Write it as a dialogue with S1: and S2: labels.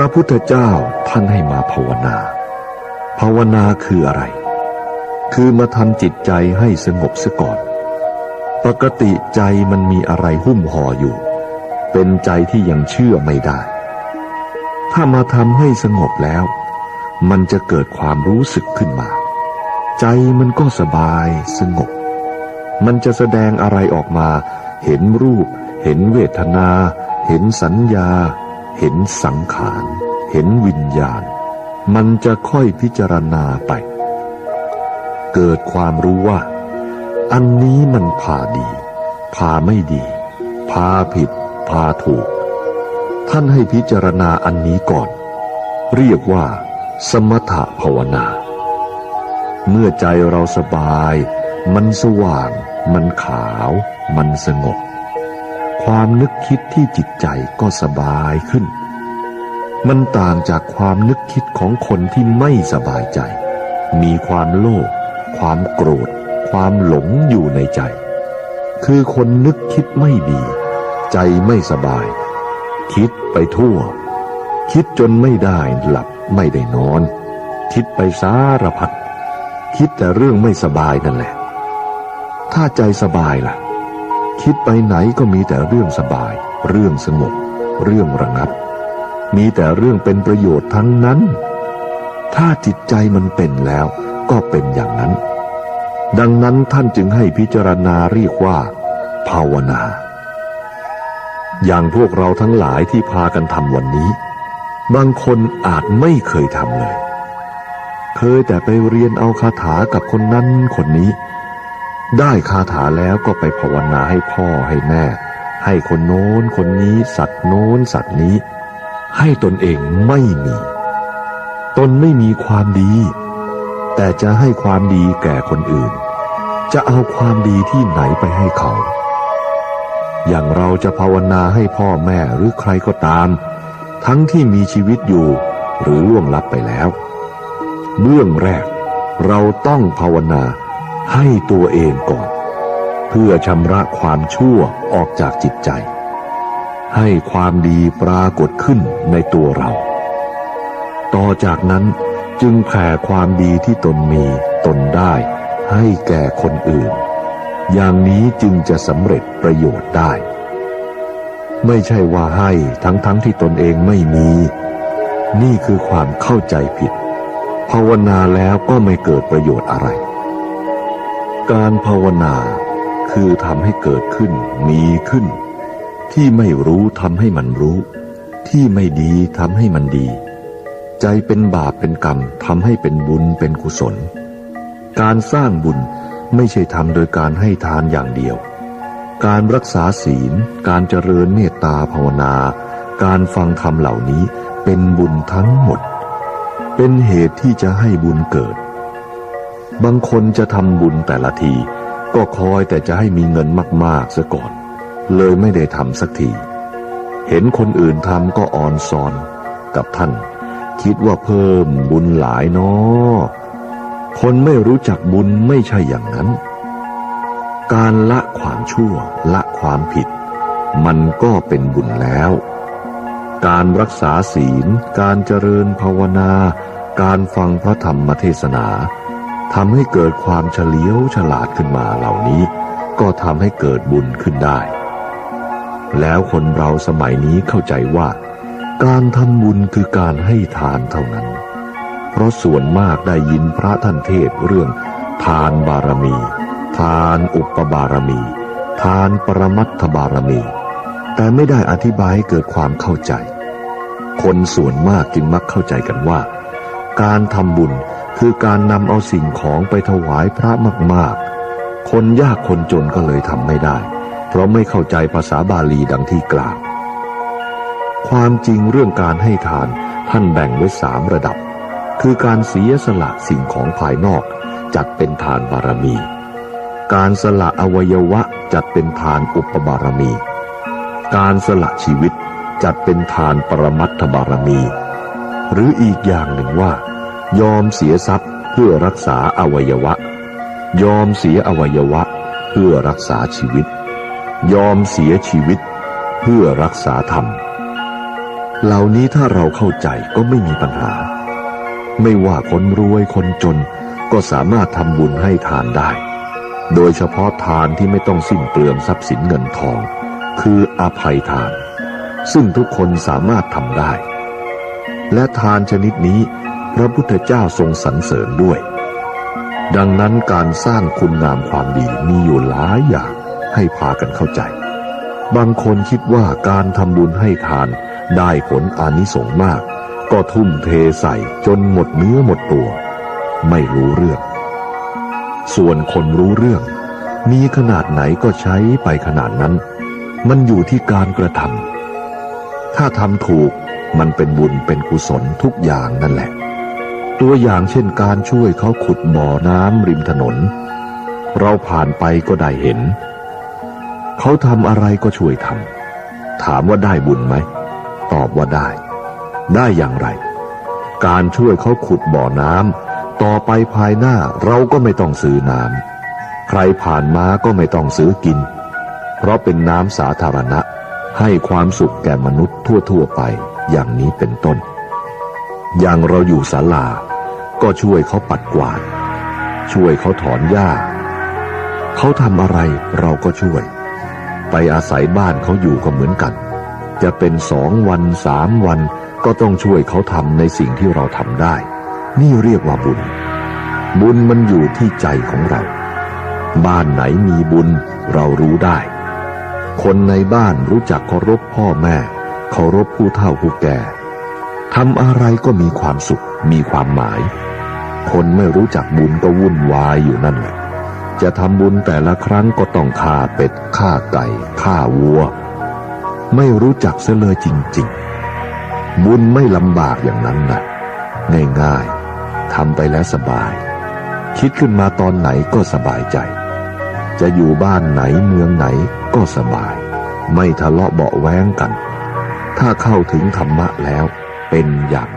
S1: ระพุทธเจ้าท่านให้มาภาวนา ภาวนาคืออะไร คือมาทำจิตใจให้สงบซะก่อน ปกติใจมันมีอะไรหุ้มห่ออยู่ เป็นใจที่ยังเชื่อไม่ได้ ถ้ามาทำให้สงบแล้ว มันจะเกิดความรู้สึกขึ้นมา ใจมันก็สบายสงบ มันจะแสดงอะไรออกมา เห็นรูป เห็นเวทนา เห็นสัญญา เห็นสังขาร เห็นวิญญาณ มันจะค่อยพิจารณาไป เกิดความรู้ว่า อันนี้มันพาดี พาไม่ดี พาผิด พาถูก ท่านให้พิจารณาอันนี้ก่อน เรียกว่า สมถภาวนา เมื่อใจเราสบาย มันสว่าง มันขาว มันสงบ ความนึกคิดที่จิตใจก็สบายขึ้น มันต่างจากความนึกคิดของคนที่ไม่สบายใจ มีความโลภ ความโกรธ ความหลงอยู่ในใจ คือคนนึกคิดไม่ดี ใจไม่สบาย คิดไปทั่ว คิดจนไม่ได้หลับไม่ได้นอน คิดไปสารพัด คิดแต่เรื่องไม่สบายนั่นแหละ ถ้าใจสบายล่ะ คิดไปไหนก็มีแต่เรื่องสบาย เรื่องสงบ เรื่องระงับ มีแต่เรื่องเป็นประโยชน์ทั้งนั้น ถ้าจิตใจมันเป็นแล้วก็เป็นอย่างนั้น ดังนั้นท่านจึงให้พิจารณาเรียกว่า ภาวนา อย่างพวกเราทั้งหลายที่พากันทำวันนี้ บางคนอาจไม่เคยทำเลย เคยแต่ไปเรียนเอาคาถากับคนนั้นคนนี้ ได้คาถาแล้วก็ไปภาวนาให้พ่อให้แม่ ให้คนโน้นคนนี้ สัตว์โน้นสัตว์นี้ ให้ตนเองไม่มี ตนไม่มีความดี แต่จะให้ความดีแก่คนอื่น จะเอาความดีที่ไหนไปให้เขา อย่างเราจะภาวนาให้พ่อแม่หรือใครก็ตาม ทั้งที่มีชีวิตอยู่หรือล่วงลับไปแล้ว เบื้องแรกเราต้องภาวนา ให้ตัวเองก่อน เพื่อชำระความชั่วออกจากจิตใจ ให้ความดีปรากฏขึ้นในตัวเรา ต่อจากนั้นจึงแผ่ความดีที่ตนมีตนได้ให้แก่คนอื่น อย่างนี้จึงจะสำเร็จประโยชน์ได้ ไม่ใช่ว่าให้ทั้งๆทที่ตนเองไม่มี นี่คือความเข้าใจผิดภาวนาแล้วก็ไม่เกิดประโยชน์อะไร การภาวนาคือทำให้เกิดขึ้นมีขึ้น ที่ไม่รู้ทำให้มันรู้ ที่ไม่ดีทำให้มันดี ใจเป็นบาปเป็นกรรมทำให้เป็นบุญเป็นกุศล การสร้างบุญไม่ใช่ทำโดยการให้ทานอย่างเดียว การรักษาศีล การเจริญเมตตาภาวนา การฟังธรรมเหล่านี้เป็นบุญทั้งหมด เป็นเหตุที่จะให้บุญเกิด บางคนจะทำบุญแต่ละที ก็คอยแต่จะให้มีเงินมากๆซะก่อน เลยไม่ได้ทำสักที เห็นคนอื่นทำก็อ่อนซอนกับท่าน คิดว่าเพิ่มบุญหลายนาะคนไม่รู้จักบุญไม่ใช่อย่างนั้น การละความชั่วละความผิด มันก็เป็นบุญแล้ว การรักษาศีล การเจริญภาวนา การฟังพระธรรมเทศนา ทำให้เกิดความเฉลียวฉลาดขึ้นมาเหล่านี้ ก็ทำให้เกิดบุญขึ้นได้ แล้วคนเราสมัยนี้เข้าใจว่า การทำบุญคือการให้ทานเท่านั้น เพราะส่วนมากได้ยินพระท่านเทศเรื่อง ทานบารมี ทานอุปบารมี ทานปรมัตถบารมี แต่ไม่ได้อธิบายให้เกิดความเข้าใจ คนส่วนมากจึงมักเข้าใจกันว่า การทำบุญ คือการนำเอาสิ่งของไปถวายพระมากๆ คนยากคนจนก็เลยทำไม่ได้ เพราะไม่เข้าใจภาษาบาลีดังที่กล่าว ความจริงเรื่องการให้ทานท่านแบ่งไว้สามระดับ คือการเสียสละสิ่งของภายนอกจัดเป็นทานบารมี การสละอวัยวะจัดเป็นทานอุปบารมี การสละชีวิตจัดเป็นทานปรมัตถบารมี หรืออีกอย่างหนึ่งว่า ยอมเสียทรัพย์เพื่อรักษาอวัยวะ ยอมเสียอวัยวะ เพื่อรักษาชีวิต ยอมเสียชีวิต เพื่อรักษาธรรม เหล่านี้ถ้าเราเข้าใจก็ไม่มีปัญหา ไม่ว่าคนรวยคนจนก็สามารถทำบุญให้ทานได้ โดยเฉพาะทานที่ไม่ต้องสิ้นเปลืองทรัพย์สินเงินทอง คืออภัยทาน ซึ่งทุกคนสามารถทำได้ และทานชนิดนี้ พระพุทธเจ้าทรงสรรเสริญด้วย ดังนั้นการสร้างคุณงามความดีมีอยู่หลายอย่างให้พากันเข้าใจ บางคนคิดว่าการทำบุญให้ทานได้ผลอานิสงส์มาก ก็ทุ่มเทใส่จนหมดเนื้อหมดตัว ไม่รู้เรื่อง ส่วนคนรู้เรื่อง มีขนาดไหนก็ใช้ไปขนาดนั้น มันอยู่ที่การกระทำถ้าทำถูกมันเป็นบุญเป็นกุศลทุกอย่างนั่นแหละ ตัวอย่างเช่นการช่วยเขาขุดบ่อน้ำริมถนน เราผ่านไปก็ได้เห็น เขาทำอะไรก็ช่วยทำถามว่าได้บุญไหม ตอบว่าได้ ได้อย่างไร การช่วยเขาขุดบ่อน้ำต่อไปภายหน้าเราก็ไม่ต้องซื้อน้ำใครผ่านมาก็ไม่ต้องซื้อกิน เพราะเป็นน้ำสาธารณะ ให้ความสุขแก่มนุษย์ทั่วๆไปอย่างนี้เป็นต้นอย่างเราอยู่ศาลา ก็ช่วยเขาปัดกวาด ช่วยเขาถอนหญ้า เขาทำอะไรเราก็ช่วย ไปอาศัยบ้านเขาอยู่ก็เหมือนกัน จะเป็นสองวันสามวันก็ต้องช่วยเขาทำในสิ่งที่เราทำได้ นี่เรียกว่าบุญ บุญมันอยู่ที่ใจของเรา บ้านไหนมีบุญเรารู้ได้ คนในบ้านรู้จักเคารพพ่อแม่เคารพผู้เฒ่าผู้แก่ทำอะไรก็มีความสุข มีความหมาย คนไม่รู้จักบุญก็วุ่นวายอยู่นั่นแหละ จะทำบุญแต่ละครั้งก็ต้องฆ่าเป็ดฆ่าไก่ฆ่าวัว ไม่รู้จักเสียเลยจริง ๆ บุญไม่ลำบากอย่างนั้นนะง่ายๆทำไปแล้วสบาย คิดขึ้นมาตอนไหนก็สบายใจ จะอยู่บ้านไหนเมืองไหนก็สบาย ไม่ทะเลาะเบาแว้งกัน ถ้าเข้าถึงธรรมะแล้วเป็นอย่าง